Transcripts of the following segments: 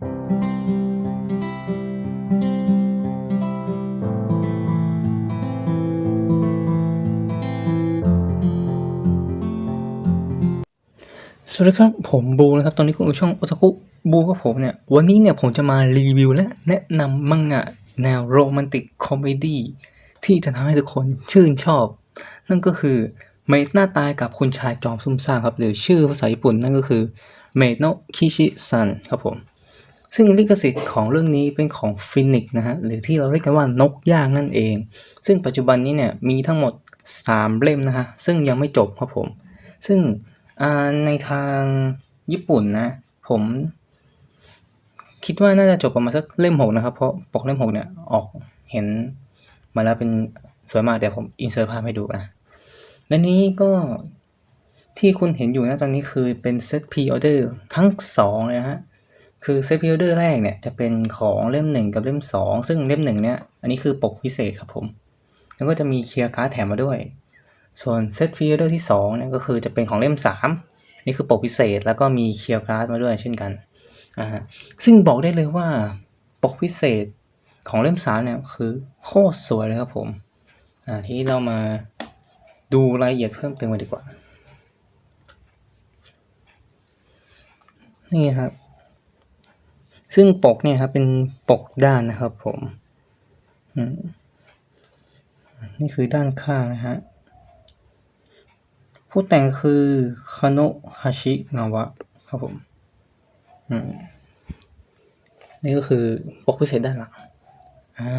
สวัสดีครับผมบูนะครับ ตอนนี้คุณอยู่ช่องโอตาคุบูกับผมเนี่ย วันนี้เนี่ยผมจะมารีวิวและแนะนำมังงะแนวโรแมนติกคอมเมดี้ที่จะทำให้ทุกคนชื่นชอบ นั่นก็คือเมดหน้าตายกับคุณชายจอมซุ่มซ่ามครับ หรือชื่อภาษาญี่ปุ่นนั่นก็คือเมดโนคิชิซันครับผม ซึ่งลิขสิทธิ์ของเรื่องนี้เป็นของฟินิกนะฮะหรือที่เราเรียกกันว่านกย่างนั่นเอง ซึ่งปัจจุบันนี้เนี่ยมีทั้งหมด 3 เล่มนะฮะซึ่งยังไม่จบครับผม ซึ่งในทางญี่ปุ่นนะผมคิดว่าน่าจะจบประมาณสักเล่มหกนะครับ เพราะปกเล่มหกเนี่ยออกเห็นมาแล้วเป็นสวยมากเดี๋ยวผมอินเสิร์ตภาพให้ดูนะและนี้ก็ที่คุณเห็นอยู่นะตอนนี้คือเป็นเซตพรีออเดอร์ทั้งสองเลยฮะ คือเซตพรีออเดอร์แรกเนี่ยจะเป็นของเล่มหนึ่งกับเล่มสองซึ่งเล่มหนึ่งเนี่ย อันนี้คือปกพิเศษครับผม แล้วก็จะมีเคลียร์การ์ดแถมมาด้วย ส่วนเซตพรีออเดอร์ที่2เนี่ยก็คือจะเป็นของเล่ม 3 นี่คือปกพิเศษแล้วก็มีเคลียร์การ์ดมาด้วยเช่นกันอ่าซึ่งบอกได้เลยว่าปกพิเศษของเล่ม 3 เนี่ยคือโคตรสวยเลยครับผมอ่าทีนี้เรามาดูรายละเอียดเพิ่มเติมกันดีกว่า นี่ครับ ซึ่งปกเนี่ยครับเป็นปกด้านนะครับผมอืมนี่คือด้านข้างนะฮะผู้แต่งคือคาโนะฮาชิงาวะครับผมอืมนี่ก็คือปกพิเศษด้านหลังอ่า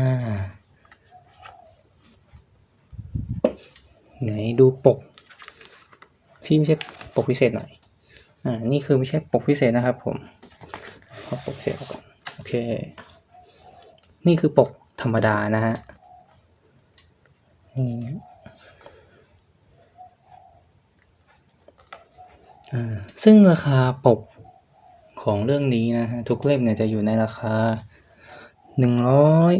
ไหนดูปก ที่ไม่ใช่ปกพิเศษหน่อยอ่านี่คือไม่ใช่ปกพิเศษนะครับผม เอาปกเศษออกก่อนโอเค นี่คือปกธรรมดานะฮะนี่ซึ่งราคาปกของเรื่องนี้นะฮะทุกเล่มเนี่ยจะอยู่ในราคาหนึ่งร้อย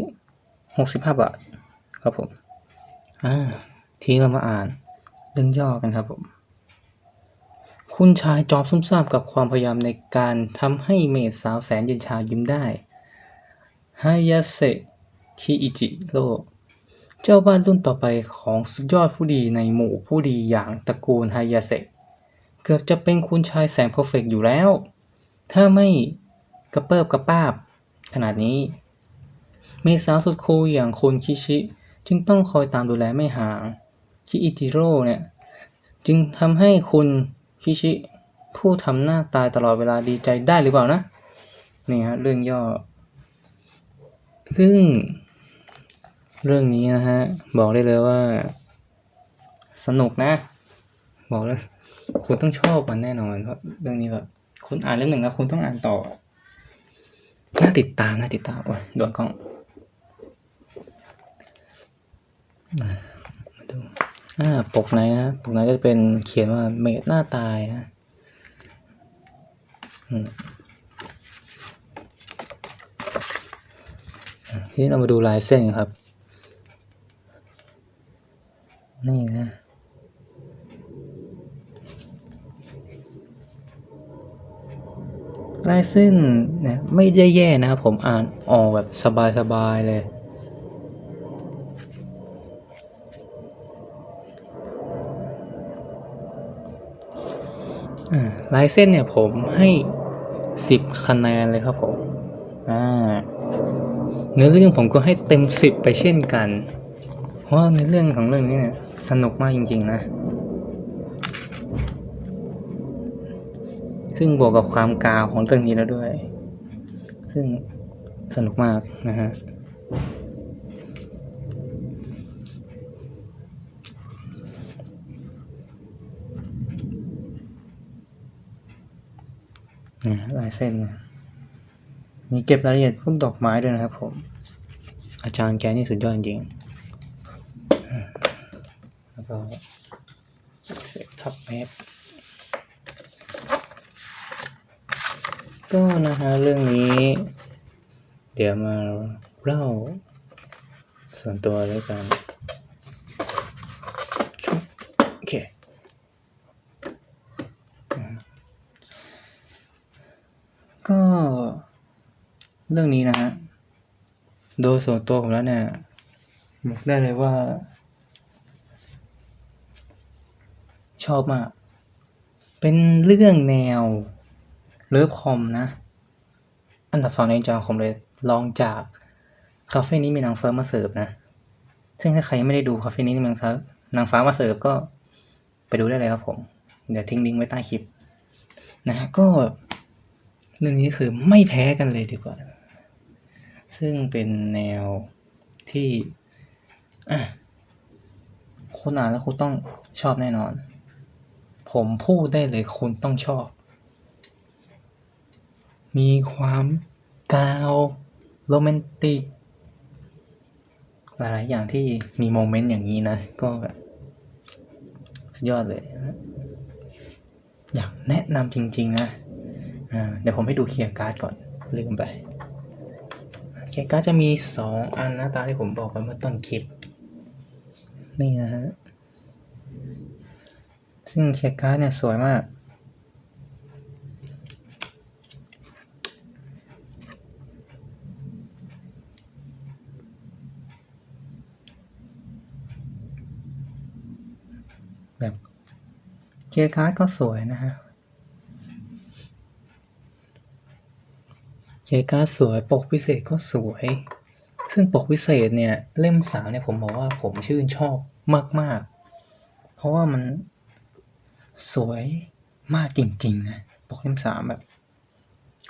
หกสิบห้าบาท ครับผม อ่า ทีนี้เรามาอ่านเรื่องย่อกันครับผม คุณชายจอบซุ่มซ่ามกับความพยายามในการทำให้เมดสาวแสนเย็นชายิ้มได้ฮายาเซะคิอิจิโร่เจ้าบ้านรุ่นต่อไปของสุดยอดผู้ดีในหมู่ผู้ดีอย่างตระกูลฮายาเซะเกือบจะเป็นคุณชายแสนเพอร์เฟกอยู่แล้ว ถ้าไม่กระเปิบกระป้าบ ขนาดนี้ เมสาวสุดคูลอย่างคุณคิชิ จึงต้องคอยตามดูแลไม่ห่าง คิอิจิโร่เนี่ย จึงทำให้คุณ คิชิ ผู้ทำหน้าตายตลอดเวลาดีใจได้หรือเปล่านะนี่ฮะเรื่องย่อซึ่งเรื่องนี้นะฮะ บอกได้เลยว่า สนุกนะ บอกเลยคุณต้องชอบมันแน่นอนเพราะเรื่องนี้แบบคุณอ่านเล่มหนึ่งแล้วคุณต้องอ่านต่อน่าติดตามน่าติดตามโอ้ยโดนกล้องมามาดู อ่าปกไหนนะ ปกไหนก็จะเป็นเขียนว่าเมดหน้าตายนะทีนี้เรามาดูลายเส้นกันครับ นี่นะลายเส้นเนี่ยไม่ได้แย่นะครับผมอ่านออกแบบสบายๆเลย ลายเส้นเนี่ยผมให้สิบคะแนนเลยครับผมเนื้อเรื่องผมก็ให้เต็มสิบไปเช่นกัน เพราะในเรื่องของเรื่องนี้เนี่ยสนุกมากจริง ๆ นะ ซึ่งบวกกับความกาวของเรื่องนี้แล้วด้วย ซึ่งสนุกมากนะฮะ ลายเส้นนะมีเก็บรายละเอียดพวกดอกไม้ด้วยนะครับผม อาจารย์แกนี่สุดยอดจริงแล้วก็เสร็จทับเมตรก็นะฮะเรื่องนี้ เดี๋ยวมาเล่าส่วนตัวแล้วกันชุบโอเคอืมก็ เรื่องนี้นะฮะ โดยส่วนตัวผมแล้วเนี่ยบอกได้เลยว่า ชอบมาก เป็นเรื่องแนวเลิฟคอมนะ อันดับสองในจอผมเลยลองจากคาเฟ่นี้มีนางเฟ้ามมาเสิร์ฟนะ ซึ่งถ้าใครยังไม่ได้ดูคาเฟ่นี้มีนางฟ้านางฟ้ามาเสิร์ฟก็ไปดูได้เลยครับผม เดี๋ยวทิ้งลิงก์ไว้ใต้คลิป นะฮะก็เรื่องนี้คือไม่แพ้กันเลยดีกว่า ซึ่งเป็นแนวที่คุณอ่านแล้วคุณต้องชอบแน่นอน ผมพูดได้เลยคุณต้องชอบ มีความกาวโรแมนติก หลายๆอย่างที่มีโมเมนต์อย่างนี้นะ ก็แบบสุดยอดเลย อยากแนะนำจริง ๆ นะเดี๋ยวผมให้ดูเคลียร์การ์ดก่อนลืมไป เคลียร์การ์ดจะมีสองอันนะตามที่ผมบอกไปเมื่อต้นคลิป นี่นะฮะ ซึ่งเคลียร์การ์ดเนี่ยสวยมาก แบบเคลียร์การ์ดก็สวยนะฮะ เคลียร์กาสวยปกพิเศษก็สวย ซึ่งปกพิเศษเนี่ยเล่มสามเนี่ยผมบอกว่าผมชื่นชอบมาก ๆ เพราะว่ามันสวยมากจริงๆนะปกเล่มสามแบบ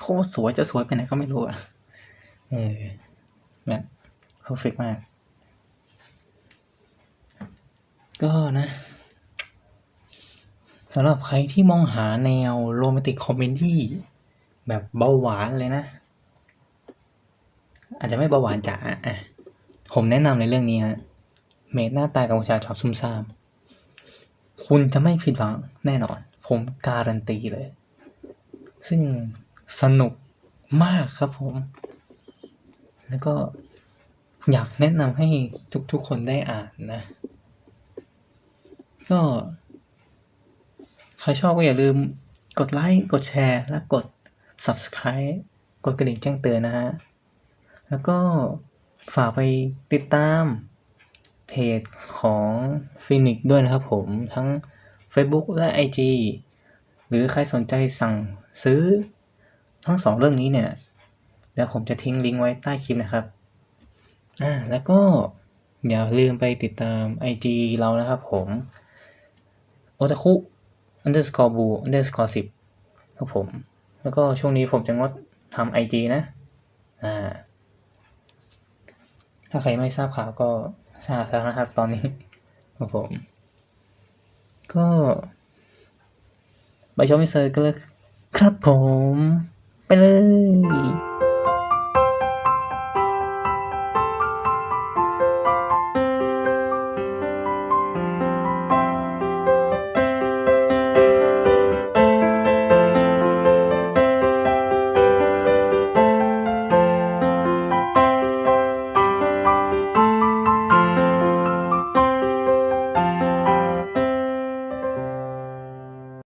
โคตรสวยจะสวยไปไหนก็ไม่รู้อะเออแบบเพอร์เฟกมาก ก็นะสำหรับใครที่มองหาแนวโรแมนติกคอมเมดี้แบบเบาหวานเลยนะ อาจจะไม่เบาหวานจ๋าอะผมแนะนำในเรื่องนี้ฮะเมดหน้าตายกับผู้ชาชอบซุ่มซ่าม คุณจะไม่ผิดหวังแน่นอน ผมการันตีเลย ซึ่งสนุกมากครับผม แล้วก็อยากแนะนำให้ทุกๆคนได้อ่านนะ ก็ ใครชอบก็อย่าลืมกดไลค์ กดแชร์ และกด subscribe กดกระดิ่งแจ้งเตือนนะฮะ แล้วก็ฝากไปติดตามเพจของ Phoenix ด้วยนะครับผมทั้ง Facebook และ IG หรือใครสนใจสั่งซื้อทั้งสองเรื่องนี้เนี่ย เดี๋ยวผมจะทิ้งลิงก์ไว้ใต้คลิปนะครับ อ่า แล้วก็อย่าลืมไปติดตาม IG เรานะครับผมโอตาคุ underscore bu underscore สิบครับผม แล้วก็ช่วงนี้ผมจะงดทำไอจีนะ อ่า ถ้าใครไม่ทราบข่าวก็ทราบแล้วนะครับตอนนี้ครับผม ก็ไปชมมิเตอร์กันเลยครับผม ไปเลย